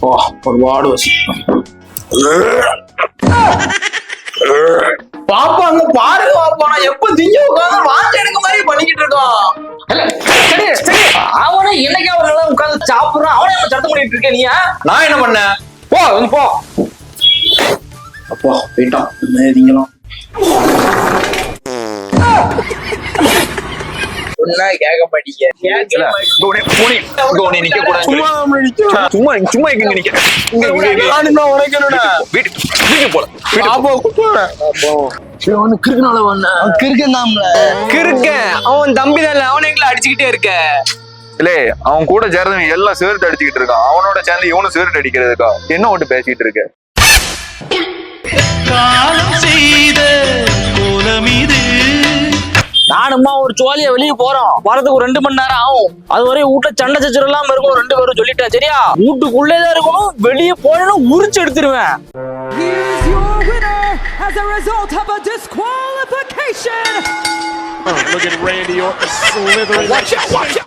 ஓ ஒருபாடு வசி பாப்பா அங்க பாருங்க பாப்பா. நான் எப்ப திங்க உட்காந்து வாந்தி எடுக்க மாதிரி பண்ணிக்கிட்டு சரி அவனை என்னைக்கு அவன் உட்கார்ந்து சாப்பிடுறான். அவனை என்ன சத்தம் பண்ணிட்டு இருக்க நீ நான் என்ன பண்ணேன்? போ வந்து போ. அப்பா போயிட்டான். என்ன திங்கலாம் சொன்னா கேட்க மாட்டீங்க சும்மா சும்மா சும்மா எங்க நிக்க. வீட்டுக்கு போல அவன் தம்பி தானே அவனை எங்களை அடிச்சுக்கிட்டே இருக்க. இல்லே அவன் கூட சேர்ந்தவன் எல்லாம் சிகரெட் அடிச்சுக்கிட்டு இருக்கான். அவனோட சேர்ந்து இவனும் சிகரெட் அடிக்கிறதுக்கா? என்ன ஓட்டு பேசிட்டு இருக்க? நானும்மா ஒரு ஜோலியா வெளியே போறோம் வரதுக்கு ஒரு ரெண்டு மணி நேரம் ஆகும் அது வரையும் வீட்டுல சண்டை சச்சரம் இல்லாம இருக்கணும் ரெண்டு பேரும் சொல்லிட்டேன் சரியா வீட்டுக்குள்ளேதான் இருக்கணும் வெளியே போனேன்னு உரிச்சு எடுத்துருவேன் Here's your winner as a result of a disqualification. Look at Randy Orton slithering. Watch out, watch out.